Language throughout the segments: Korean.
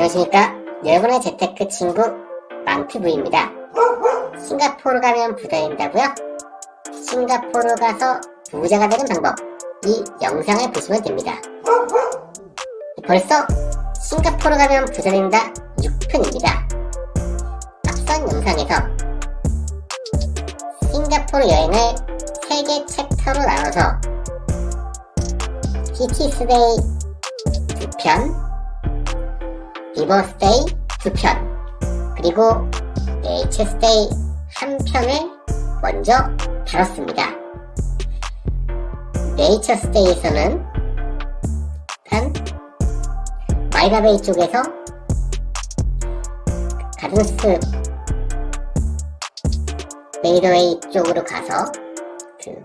안녕하십니까. 여러분의 재테크 친구 망트부입니다. 싱가포르 가면 부자 된다고요? 싱가포르 가서 부자가 되는 방법 이 영상을 보시면 됩니다. 벌써 싱가포르 가면 부자 된다 6편입니다. 앞선 영상에서 싱가포르 여행을 3개 챕터로 나눠서 시티스데이 2편 리버스데이 2편 그리고 네이처스데이 한 편을 먼저 다뤘습니다. 네이처스데이에서는 단 마이가베이 쪽에서 가든스 메이더웨이 쪽으로 가서 그,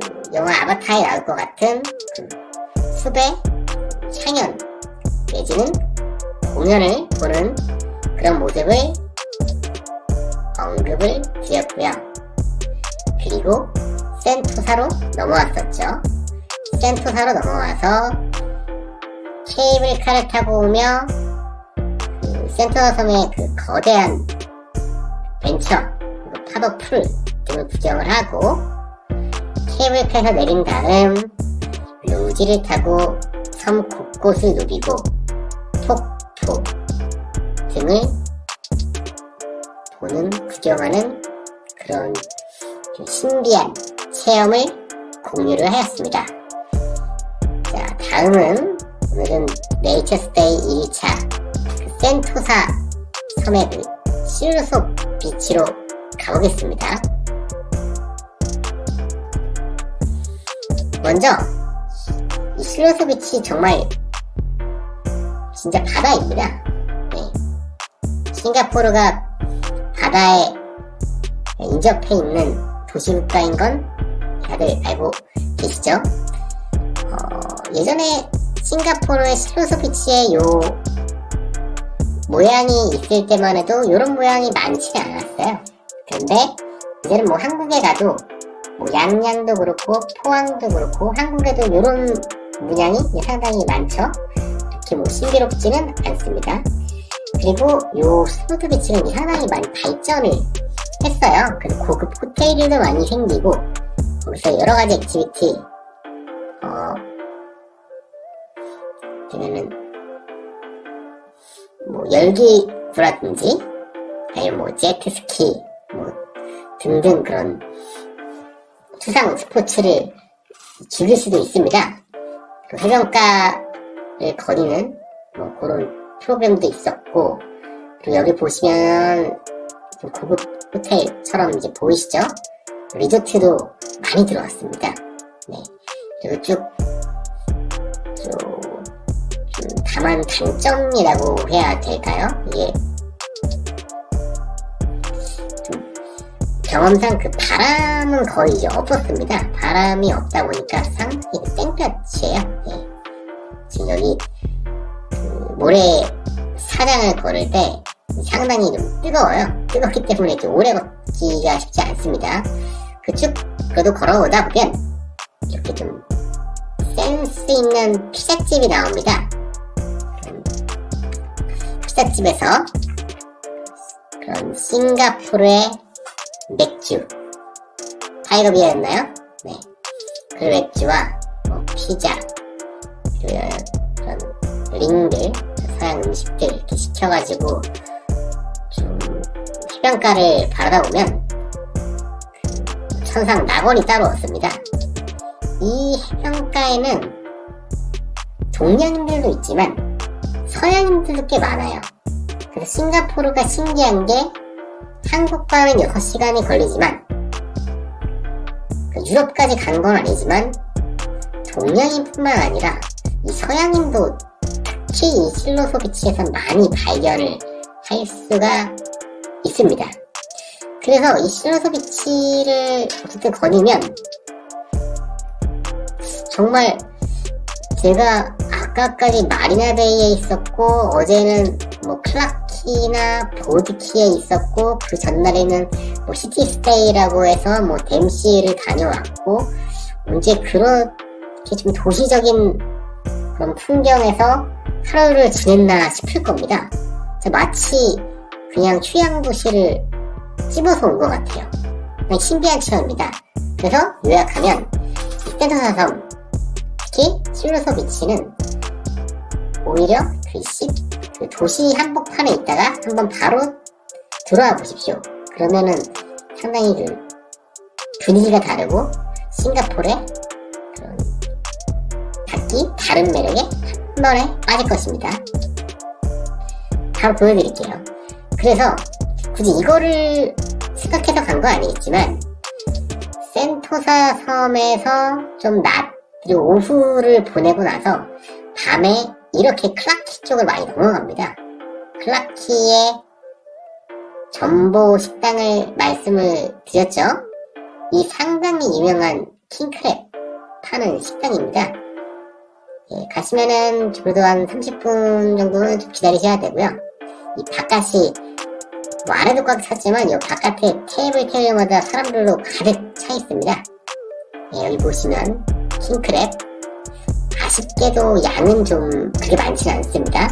그 영화 아바타에 나올 것 같은 그 숲의 향연 내지는 공연을 보는 그런 모습을 언급을 드렸고요. 그리고 센토사로 넘어왔었죠. 센토사로 넘어와서 케이블카를 타고 오며 그 센토사 섬의 그 거대한 벤처, 파도 풀 등을 구경을 하고 케이블카에서 내린 다음 루지를 타고 섬 곳곳을 누비고 폭포 등을 보는 구경하는 그런 좀 신비한 체험을 공유를 하였습니다. 자, 다음은 오늘은 네이처스데이 1차 그 센토사 섬의 그 실루속 비치로 가보겠습니다. 먼저 이 실루속 비치 정말 진짜 바다입니다. 네. 싱가포르가 바다에 인접해 있는 도시 국가인 건 다들 알고 계시죠? 어, 예전에 싱가포르의 실루소 비치에 요 모양이 있을 때만 해도 이런 모양이 많지는 않았어요. 근데 이제는 뭐 한국에 가도 뭐 양양도 그렇고 포항도 그렇고 한국에도 이런 문양이 상당히 많죠. 그렇게 뭐 신비롭지는 않습니다. 그리고 요 스포츠 비치는 상당히 많이 발전을 했어요. 그리고 고급 호텔들도 많이 생기고 거기서 여러 가지 액티비티 어 되면은 뭐 열기구라든지 아니면 뭐 제트스키 뭐 등등 그런 수상 스포츠를 즐길 수도 있습니다. 그 해변가를 거리는 뭐 그런 프로그램도 있었고 그리고 여기 보시면 좀 고급 호텔처럼 이제 보이시죠? 리조트도 많이 들어왔습니다. 네. 그리고 쭉, 쭉, 좀 다만 단점이라고 해야 될까요? 이게 좀 경험상 그 바람은 거의 없었습니다. 바람이 없다 보니까 상당히 땡볕이에요. 여기 그 모래 사장을 걸을 때 상당히 좀 뜨거워요. 뜨겁기 때문에 좀 오래 걷기가 쉽지 않습니다. 그쭉 그래도 걸어오다 보면 이렇게 좀 센스 있는 피자집이 나옵니다. 음, 피자집에서 그런 싱가포르의 맥주 타이거비어였나요? 네. 그 맥주와 뭐 피자 그런 링들 서양 음식들 이렇게 시켜가지고 좀 해변가를 바라다 보면 그 천상 낙원이 따로 없습니다. 이 해변가에는 동양인들도 있지만 서양인들도 꽤 많아요. 그래서 싱가포르가 신기한 게 한국과는 6시간이 걸리지만 그 유럽까지 간 건 아니지만 동양인뿐만 아니라 이 서양인도 특히 이 실로소 비치에서 많이 발견을 할 수가 있습니다. 그래서 이 실로소 비치를 어쨌든 거니면 정말 제가 아까까지 마리나베이에 있었고 어제는 뭐 클라키나 보드키에 있었고 그 전날에는 뭐 시티스테이라고 해서 뭐 댐시를 다녀왔고 언제 그렇게 좀 도시적인 그런 풍경에서 하루를 지냈나 싶을 겁니다. 저 마치 그냥 휴양도시를 찝어서 온 것 같아요. 신비한 체험입니다. 그래서 요약하면 이 센터사섬 특히 실로소 비치는 오히려 그, 시, 그 도시 한복판에 있다가 한번 바로 들어와 보십시오. 그러면은 상당히 그 분위기가 다르고 싱가포르의 다른 매력에 한 번에 빠질 것입니다. 바로 보여드릴게요. 그래서 굳이 이거를 생각해서 간거 아니겠지만 센토사 섬에서 좀 낮, 그리고 오후를 보내고 나서 밤에 이렇게 클라키 쪽을 많이 넘어갑니다. 클라키의 전보 식당을 말씀을 드렸죠? 이 상당히 유명한 킹크랩 파는 식당입니다. 예, 가시면은 적어도 한 30분 정도는 좀 기다리셔야 되고요. 이 바깥이 뭐 안에도 꽉 찼지만 이 바깥에 테이블 테이블마다 사람들로 가득 차 있습니다. 예, 여기 보시면 킹크랩 아쉽게도 양은 좀 그렇게 많지는 않습니다.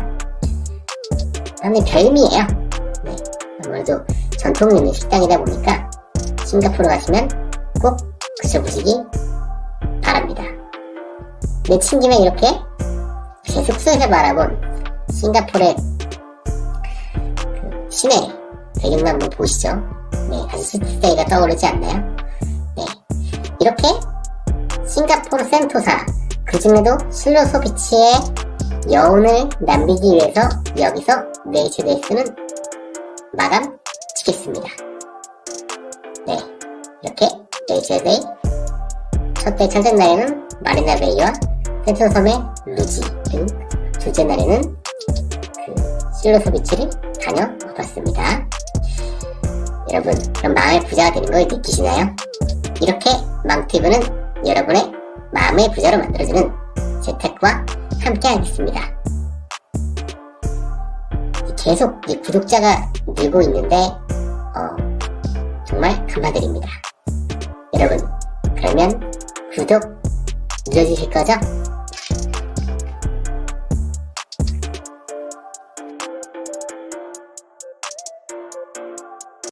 그다음에 별미예요. 네, 아무래도 전통 있는 식당이다 보니까 싱가포르 가시면 꼭 드셔보시기. 내친 김에 이렇게 제 숙소에서 바라본 싱가포르의 그 시내 배경도 한번 보시죠. 네, 아주 시티스테이가 떠오르지 않나요? 네, 이렇게 싱가포르 센토사 그 중에도 실로소 비치의 여운을 남기기 위해서 여기서 네이처데이스는 마감 짓겠습니다. 네, 이렇게 네이처데이 첫째 첫째 날에는 마리나 베이와 센터 섬의 루지 등 둘째 날에는 그 실로소 비치를 다녀와봤습니다. 여러분, 그럼 마음의 부자가 되는 걸 느끼시나요? 이렇게 망티브는 여러분의 마음의 부자로 만들어주는 재택과 함께 하겠습니다. 계속 이 구독자가 늘고 있는데, 어, 정말 감사드립니다. 여러분, 그러면 구독 눌러주실 거죠?